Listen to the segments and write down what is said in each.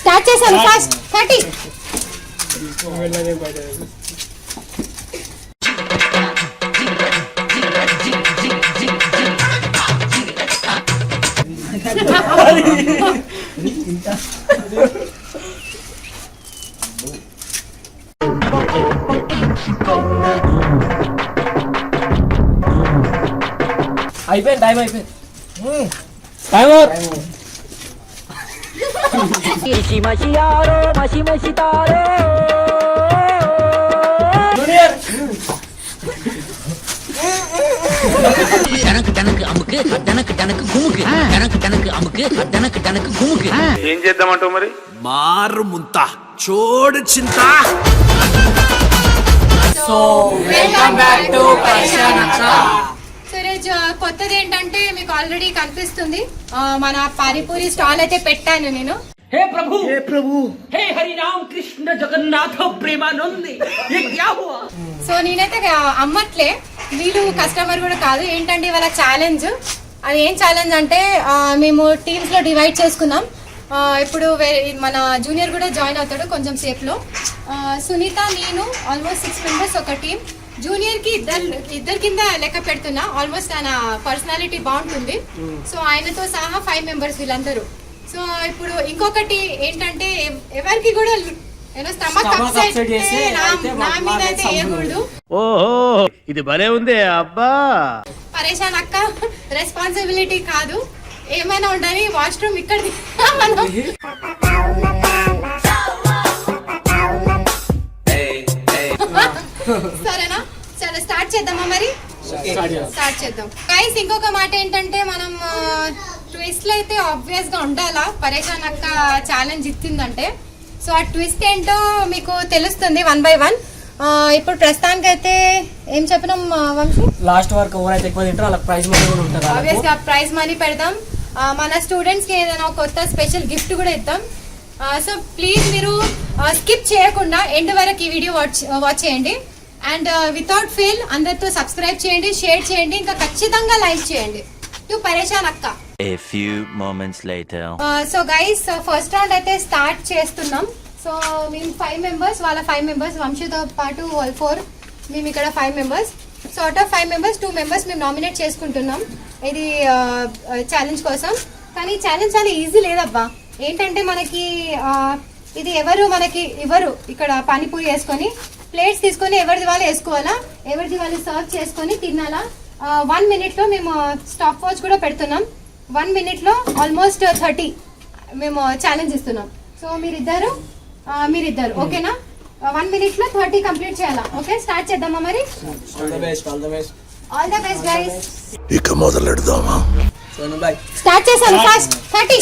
Start చేశాను fast thirty అయిపోయింది time అయిపోయింది. టైం మసి మసి యారో మసి మసి తారో టనక్ టనక్ అముకు టనక్ టనక్ గుముకు టనక్ టనక్ అముకు టనక్ టనక్ గుముకు ఏం చేద్దామంటావు మరి? మారు ముంత చూడు చింత. సో వెల్కమ్ బ్యాక్ టు పరిశానక్ష అక్క సురేజ్ కొత్తది ఏంటంటే మీకు ఆల్రెడీ కనిపిస్తుంది ఆ, మన పానీపూరి స్టాల్ అయితే పెట్టాను నేను हे प्रभु हे प्रभु हे हरि राम कृष्ण जगन्नाथ प्रेमानंद ये क्या हुआ సో నేనైతే ఆ, అమ్మట్లే వీళ్ళు కస్టమర్ కూడా కాదు ఏంటంటే వాళ్ళ ఛాలెంజ్ అది ఏం ఛాలెంజ్ అంటే ఆ, మేము టీమ్స్ లో డివైడ్ చేసుకున్నాం ఆ, ఇప్పుడు వే- మన జూనియర్ కూడా జాయిన్ అవుతాడు కొంచెం సేపులో ఆ, సునీత నేను ఆల్మోస్ట్ సిక్స్ మెంబర్స్ ఒక టీం జూనియర్కి ఇద్దరు ఇద్దరు కింద లెక్క పెడుతున్నా. ఆల్మోస్ట్ తన పర్సనాలిటీ బాగుంటుంది. సో ఆయనతో సహా ఫైవ్ మెంబర్స్ వీళ్ళందరూ. సో ఇప్పుడు ఇంకొకటి ఏంటంటే ఎవ- ఎవరికి కూడా ఇది భలే ఉంది అబ్బా. పరేషాన్ అక్క రెస్పాన్సిబిలిటీ కాదు. ఏమైనా ఉండని వాష్రూమ్ ఇక్కడ సరేనా? సరే స్టార్ట్ చేద్దామా మరి? స్టార్ట్ చేద్దాం. గైస్ ఇంకొక మాట ఏంటంటే మనం ట్విస్ట్లో అయితే ఆబ్వియస్గా ఉండాలా? పరేషాన్ అక్క ఛాలెంజ్ ఇచ్చిందంటే. సో ఆ ట్విస్ట్ ఏంటో మీకు తెలుస్తుంది వన్ బై వన్ ఇప్పుడు ప్రస్తుతానికి అయితే ఏం చెప్పినాం వంశీ? లాస్ట్ వరకు ఎవరైతే ఎక్కువ తింటారో వాళ్ళకి ప్రైజ్ మనీ కూడా ఉంటుంది ఆబ్వియస్. గా ప్రైజ్ మనీ పెడదాం. మన స్టూడెంట్స్కి ఏదైనా కొత్త స్పెషల్ గిఫ్ట్ కూడా ఇద్దాం. సో ప్లీజ్ మీరు స్కిప్ చేయకుండా ఎండ్ వరకు ఈ వీడియో వాచ్ వాచ్ చేయండి. అండ్ వితౌట్ ఫెయిల్ అందరితో సబ్స్క్రైబ్ చేయండి షేర్ చేయండి ఇంకా ఖచ్చితంగా లైక్ చేయండి. టు పరేషాన్ అక్క. A few moments later. So guys first round అయితే స్టార్ట్ చేస్తున్నాం. సో మేము ఫైవ్ మెంబర్స్ వాళ్ళ ఫైవ్ మెంబర్స్ వంశీతో పాటు వాళ్ళ ఫోర్ మేము ఇక్కడ five members so out of five members two members మేము నామినేట్ చేసుకుంటున్నాం. ఇది ఛాలెంజ్ కోసం. కానీ ఛాలెంజ్ చాలా ఈజీ లేదబ్బా. ఏంటంటే మనకి ఆ, ఇది ఎవరు మనకి ఇవ్వరు ఇక్కడ పానీపూరి వేసుకొని ప్లేట్స్ తీసుకొని ఎవరిది వాళ్ళు వేసుకోవాలా? ఎవరిది వాళ్ళు సర్వ్ చేసుకొని తినాలా? వన్ మినిట్లో మేము స్టాప్ వాచ్ కూడా పెడుతున్నాం. వన్ మినిట్లో ఆల్మోస్ట్ థర్టీ మేము ఛాలెంజ్ ఇస్తున్నాం. సో మీరిద్దరు మీరిద్దరు ఓకేనా? వన్ మినిట్లో థర్టీ కంప్లీట్ చేయాలా? ఓకే స్టార్ట్ చేద్దామా మరి? All the best all the best all the best guys ఇక మొదలెడదామా? స్టార్ట్ చేశాను ఫాస్ట్ థర్టీ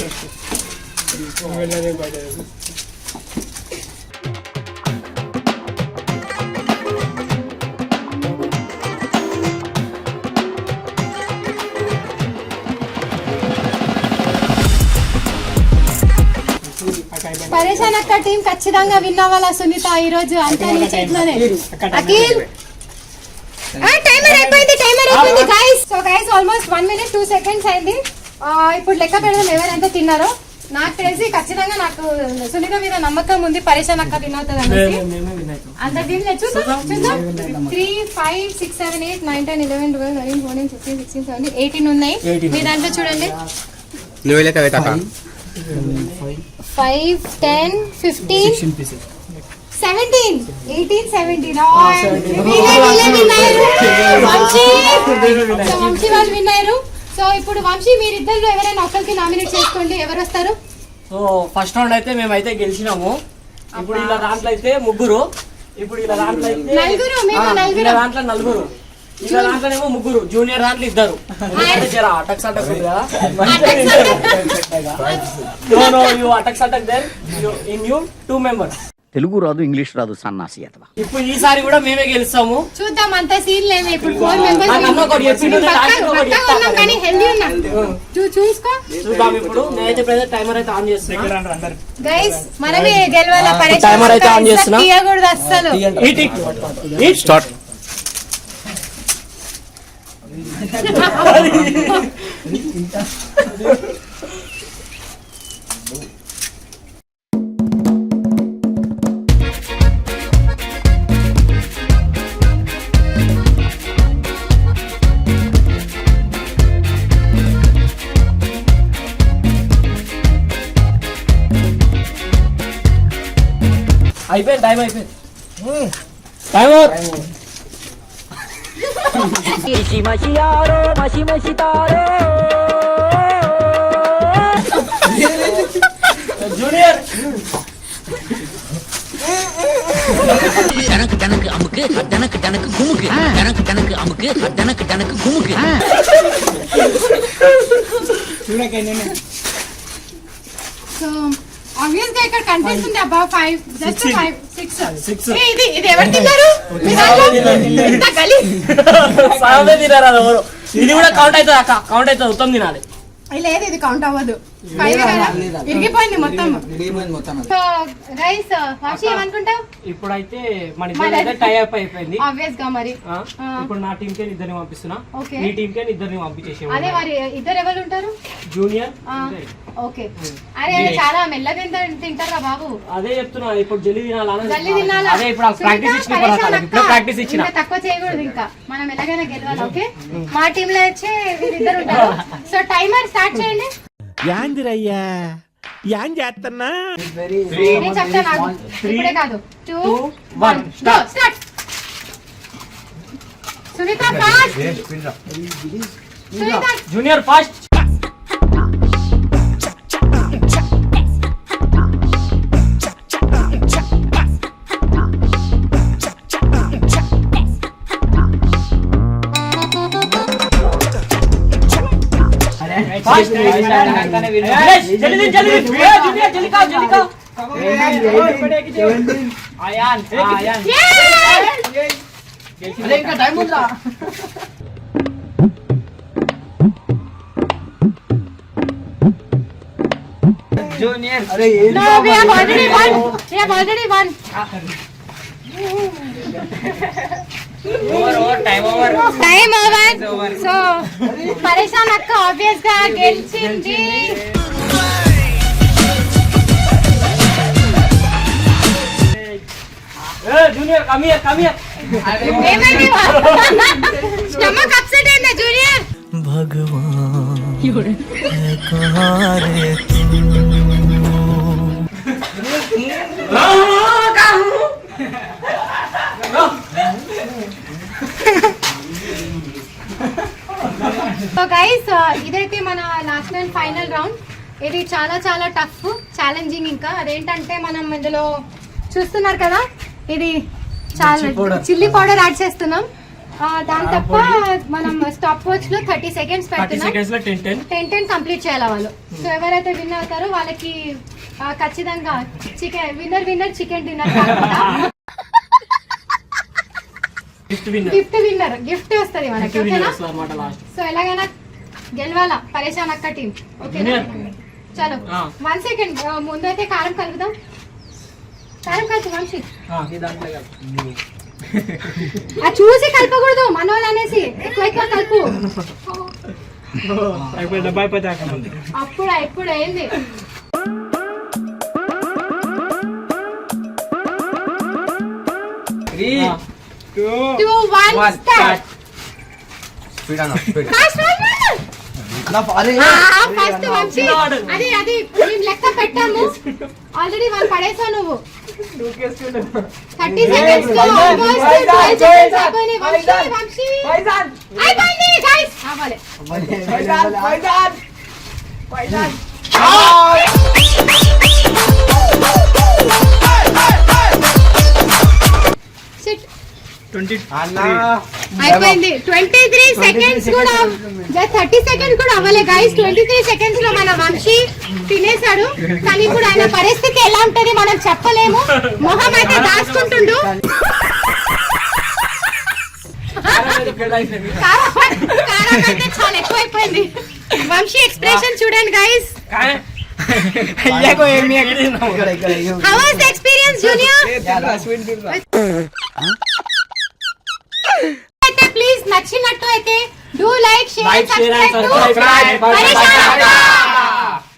పరేషాన్ అక్క టీం ఖచ్చితంగా విన్ అవ్వాలా సునీత? ఈ రోజు అంతా నీ చేతిలోనే అఖిల్! టైమర్ అయిపోయింది టైమర్ అయిపోయింది guys so guys almost one minute two seconds అయింది. ఇప్పుడు లెక్క పెడదాం ఎవరెంత తిన్నారో. నాకు తెలిసి ఖచ్చితంగా నాకు సునీత మీద నమ్మకం ఉంది పరేషాన్ అక్క విన్ అవుతుంది. అంత టీం చూద్దాం చూద్దాం. Three five six seven eight nine ten eleven twelve nine fourteen fifteen sixteen seven eighteen ఉన్నాయి. 18 మీ దాంట్లో చూడండి. Five ten fifteen. Seventeen eighteen seventeen Vamshi వాళ్ళు విన్నారు. సో ఇప్పుడు వంశీ మీరిద్దరు ఎవరైనా ఒకరికి నామినేట్ చేసుకోండి. ఎవరు వస్తారు? సో ఫస్ట్ రౌండ్ అయితే మేమైతే గెలిచినాము. ఇప్పుడు ఇలా దాంట్లో అయితే ముగ్గురు. ఇప్పుడు ఇలా దాంట్లో అయితే నలుగురం. ఇలా దాంట్లో నలుగురు. ఇలా దాంట్లోనేమో ముగ్గురు జూనియర్ దాంట్లో ఇద్దరు. అటక్స్ అటక్ ఉంది కదా. No no you attacks attack then in you two members Telugu రాదు ఇంగ్లీష్ రాదు సన్నాసి అతవా. ఇప్పుడు ఈసారి కూడా మేమే గెలుస్తాము. చూద్దాం అంత సీన్ లేము ఇప్పుడు ఫోర్ మెంబర్స్ చూసుకో. చూద్దాం ఇప్పుడు నేనైతే ప్రజెంట్ టైమర్ అయితే ఆన్ చేస్తున్నా. గైస్ మనమే గెలవాల Timer అయితే on చేస్తున్నా. తీయకూడదు అయిపోయింది టైం అయిపోయింది time Isi masih aro, masih masih taro. Junior. Danak danak amuk, danak danak gumuk, danak danak amuk, danak danak gumuk. Sudah kan ini. Sampai. ఆబ్వియస్గా ఇక్కడ కనిపిస్తుంది అబ్బా five just five six Six. ఇది ఇది ఎవరు తిన్నారు? ఇంత తినారు ఎవరు? ఇది కూడా కౌంట్ అవుతుంది అక్క? కౌంట్ అవుతుంది? ఉత్తమ్ తినాలి. లేదు ఇది కౌంట్ అవ్వదు. ఇరిగిపోయింది మొత్తం సో గైస్ వాషి ఏమనుకుంటావు? ఇప్పుడైతే మన ఇద్దరు టై అప్ అయిపోయింది. ఆబ్వియస్గా మరి. ఆ, ఆ. ఇప్పుడు నా టీం కే ఇద్దరిని పంపిస్తున్నా. ఓకే. నీ టీం కే ఇద్దరిని పంపించేసి అదే మరి ఇద్దరు ఎవరు ఉంటారు? Junior okay. అరే చాలా మెల్లగా తింటారు- బాబు? అదే చెప్తున్నా ఇప్పుడు జల్లి తినాలని జల్లి తినాలా? అదే ఇప్పుడు ప్రాక్టీస్ ఇచ్చిన ఇప్పుడు. ప్రాక్టీస్ తక్కువ చేయకూడదు ఇంకా. మనం ఎలాగైనా గెలవాలి ఓకే? మా టీమ్లో వచ్చి వీరిద్దరు ఉంటారు. సో టైమర్ స్టార్ట్ చేయండి. యాందిరయ్యా. యాన్ చేస్తున్నా నేను చెప్తాను నాకు ఇప్పుడే కాదు. Two two, one one, start. Start. Sunitha fast. Sunitha. Junior fast. Fast జల్దీ జల్దీ జూనియర్ జల్దీ కావు జల్దీ కావు ఆయాన్ ఆయాన్ అరే ఇంకా టైం ఉందా జూనియర్ అరే No, we have already won. We have already won. Over over time over time over so పరేషాన్ అక్క ఆబ్వియస్గా గెలిచింది. Junior come here come here ఏమైంది? స్టమక్ అప్సెట్ అయిందా జూనియర్ సో గైస్ ఇదైతే మన లాస్ట్ అండ్ ఫైనల్ రౌండ్ ఇది చాలా చాలా టఫ్ ఛాలెంజింగ్ ఇంకా. అదేంటంటే మనం ఇందులో చూస్తున్నారు కదా ఇది చాలా చిల్లీ పౌడర్ యాడ్ చేస్తున్నాం. దాని తప్ప మనం స్టాప్ వాచ్లో థర్టీ సెకండ్స్ పెడుతున్నాం. టెన్ టెన్ కంప్లీట్ చేయాలి వాళ్ళు. సో ఎవరైతే విన్ అవుతారో వాళ్ళకి ఖచ్చితంగా chicken winner winner chicken dinner fifth winner gift winner gift వస్తుంది మనకి ఓకేనా? సో ఎలాగైనా గెలవాలా? పరేషాన్ అక్క టీం ఓకేనా? చలో. వన్ సెకండ్ ముందు అయితే కారం కలుపుదాం. కారం కలుపు వంశీ ఆ చూసి కలపకూడదు. మనోళ్ళు అనేసి. ఎక్కువ ఎక్కువ కలుపు. అప్పుడు ఇప్పుడు ఏంది two one start fast first Vamshi అది అది మేము లెక్క పెట్టాము ఆల్రెడీ వన్ పడేసావు నువ్వు థర్టీ సెకండ్స్లో ఆల్మోస్ట్ ట్వెల్వ్ సెకండ్స్ అయిపోయినాయి వంశీ వంశీ అయిపోయింది గైస్ అవ్వాలి Sit. అయిపోయింది. ట్వంటీ త్రీ సెకండ్స్ కూడా థర్టీ సెకండ్స్ కూడా అవ్వలే గైస్ ట్వంటీ త్రీ సెకండ్స్లో మన వంశీ తినేశాడు. కానీ ఇప్పుడు ఆయన పరిస్థితి ఎలా ఉంటది మనం చెప్పలేము. మొహం అయితే దాచుకుంటుండు. చాలా ఎక్కువైపోయింది. వంశీ ఎక్స్ప్రెషన్ చూడండి guys how was the experience junior అయితే ప్లీజ్ నచ్చినట్టు అయితే డూ లైక్ షేర్ సబ్స్క్రైబ్